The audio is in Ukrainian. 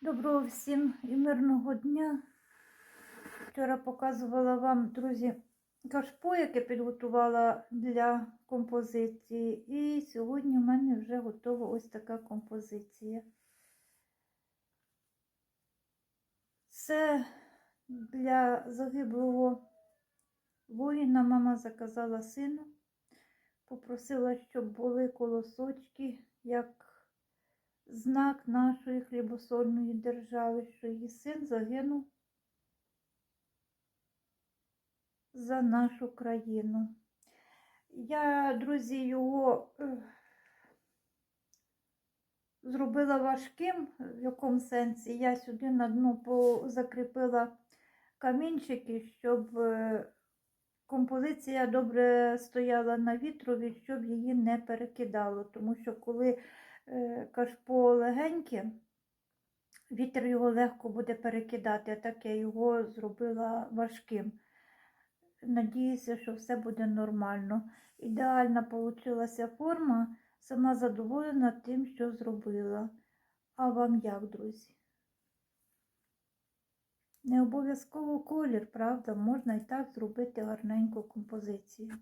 Доброго всім і мирного дня. Вчора показувала вам, друзі, кашпо, яке підготувала для композиції. І сьогодні в мене вже готова ось така композиція. Це для загиблого воїна мама заказала сину. Попросила, щоб були колосочки, як знак нашої хлібосольної держави, що її син загинув за нашу країну. Я, друзі, його е, зробила важким, в якому сенсі. Я сюди на дно закріпила камінчики, щоб е, композиція добре стояла на вітрові, щоб її не перекидало. Тому що коли кашпо легеньке, вітер його легко буде перекидати, а так я його зробила важким. Надіюся, що все буде нормально. Ідеальна получилася форма, сама задоволена тим, що зробила. А вам як, друзі? Не обов'язково колір, правда, можна і так зробити гарненьку композицію.